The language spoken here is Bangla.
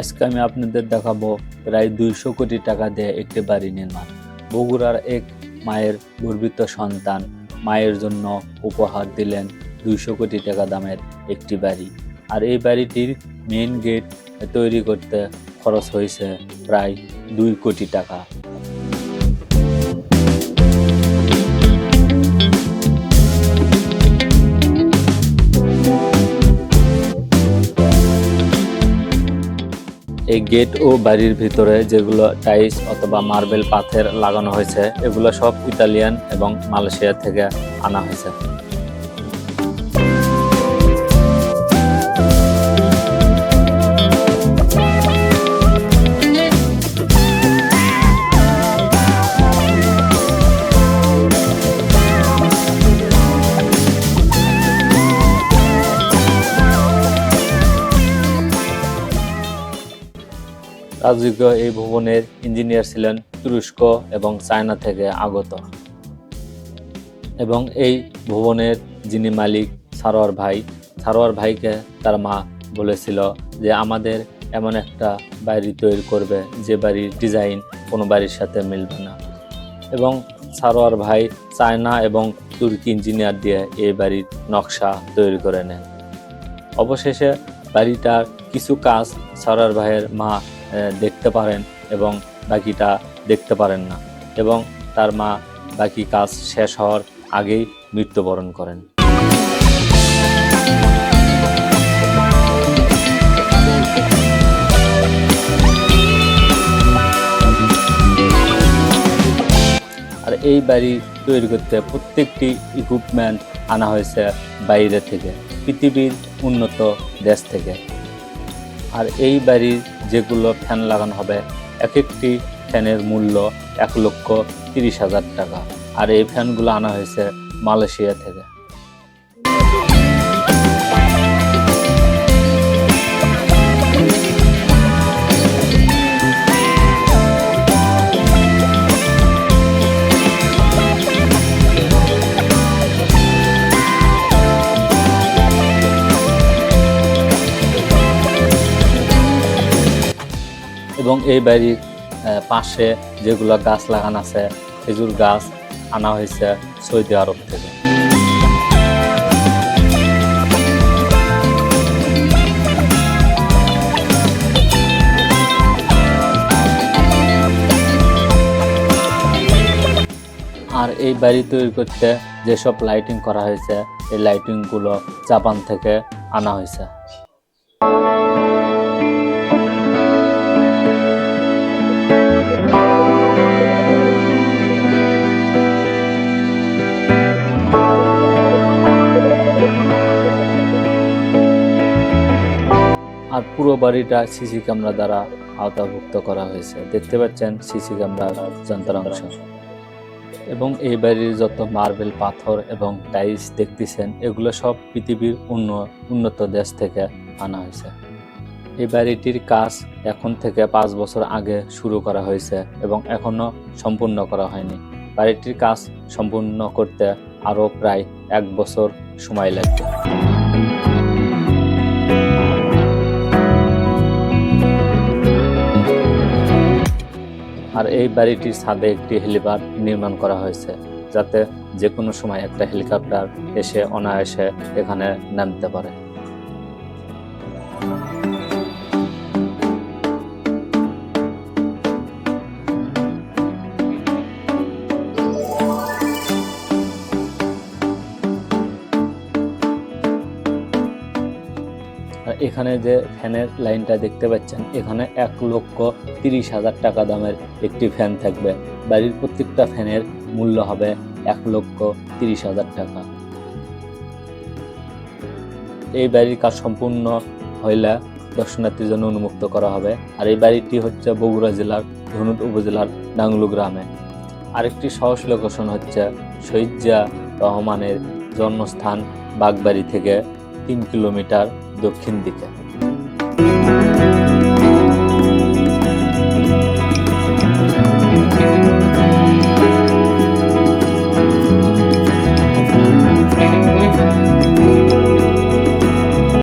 আজকে আমি আপনাদের দেখাবো প্রায় দুইশো কোটি টাকা দিয়ে একটি বাড়ি নির্মাণ। বগুড়ার এক মায়ের গর্বিত সন্তান মায়ের জন্য উপহার দিলেন দুইশো কোটি টাকা দামের একটি বাড়ি। আর এই বাড়িটির মেন গেট তৈরি করতে খরচ হয়েছে প্রায় দুই কোটি টাকা। এই গেট ও বাড়ির ভিতরে যেগুলো টাইস অথবা মার্বেল পাথের লাগানো হয়েছে, এগুলো সব ইতালিয়ান এবং মালয়েশিয়া থেকে আনা হয়েছে। রাজযোগ্য এই ভবনের ইঞ্জিনিয়ার ছিলেন তুরস্ক এবং চায়না থেকে আগত। এবং এই ভবনের যিনি মালিক, সারোয়ার ভাই, সারোয়ার ভাইকে তার মা বলেছিল যে, আমাদের এমন একটা বাড়ি তৈরি করবে, যে বাড়ির ডিজাইন কোনো বাড়ির সাথে মিলবে না। এবং সারোয়ার ভাই চায়না এবং তুর্কি ইঞ্জিনিয়ার দিয়ে এই বাড়ির নকশা তৈরি করে নেন অবশেষে বাড়িটার কিছু কাজ সারোয়ার ভাইয়ের মা দেখতে পারেন এবং বাকিটা দেখতে পারেন না। এবং তার মা বাকি কাজ শেষ হওয়ার আগেই মৃত্যুবরণ করেন। আর এই বাড়ি তৈরি করতে প্রত্যেকটি ইকুইপমেন্ট আনা হয়েছে বাইরে থেকে, পৃথিবীর উন্নত দেশ থেকে। আর এই বাড়ির যেগুলো ফ্যান লাগানো হবে এক একটি ফ্যানের মূল্য এক লক্ষ তিরিশ হাজার টাকা। আর এই ফ্যানগুলো আনা হয়েছে মালয়েশিয়া থেকে। এবং এই বাড়ির পাশে যেগুলো গাছ লাগানো আছে, খেজুর গাছ আনা হয়েছে সৌদি আরব থেকে। আর এই বাড়ি তৈরি করতে যেসব লাইটিং করা হয়েছে, এই লাইটিংগুলো জাপান থেকে আনা হয়েছে। পুরো বাড়িটা সিসি ক্যামেরা দ্বারা আওতাভুক্ত করা হয়েছে। দেখতে পাচ্ছেন সিসি ক্যামেরার যন্ত্রাংশ। এবং এই বাড়ির যত মার্বেল, পাথর এবং টাইলস দেখতেছেন, এগুলো সব পৃথিবীর উন্ন, উন্নত দেশ থেকে আনা হয়েছে। এই বাড়িটির কাজ এখন থেকে পাঁচ বছর আগে শুরু করা হয়েছে এবং এখনও সম্পূর্ণ করা হয়নি। বাড়িটির কাজ সম্পূর্ণ করতে আরও প্রায় এক বছর সময় লাগবে। আর এই বাড়িটির ছাদে একটি হেলিপ্যাড নির্মাণ করা হয়েছে, যাতে যে কোনো সময় একটা হেলিকপ্টার এসে অনায়াসে এখানে নামতে পারে। এখানে যে ফ্যানের লাইনটা দেখতে পাচ্ছেন, এখানে এক লক্ষ তিরিশ হাজার টাকা দামের একটি ফ্যান থাকবে। বাড়ির প্রত্যেকটা ফ্যানের মূল্য হবে এক লক্ষ তিরিশ হাজার টাকা। এই বাড়ির কাজ সম্পূর্ণ হইলে দর্শনার্থীর জন্য উন্মুক্ত করা হবে। আর এই বাড়িটি হচ্ছে বগুড়া জেলার ধনুট উপজেলার ডাংলু গ্রামে। আরেকটি সহজ লোকেশন হচ্ছে শহীদজা রহমানের জন্মস্থান বাগবাড়ি থেকে। তিন কিলোমিটার দক্ষিণ দিকে।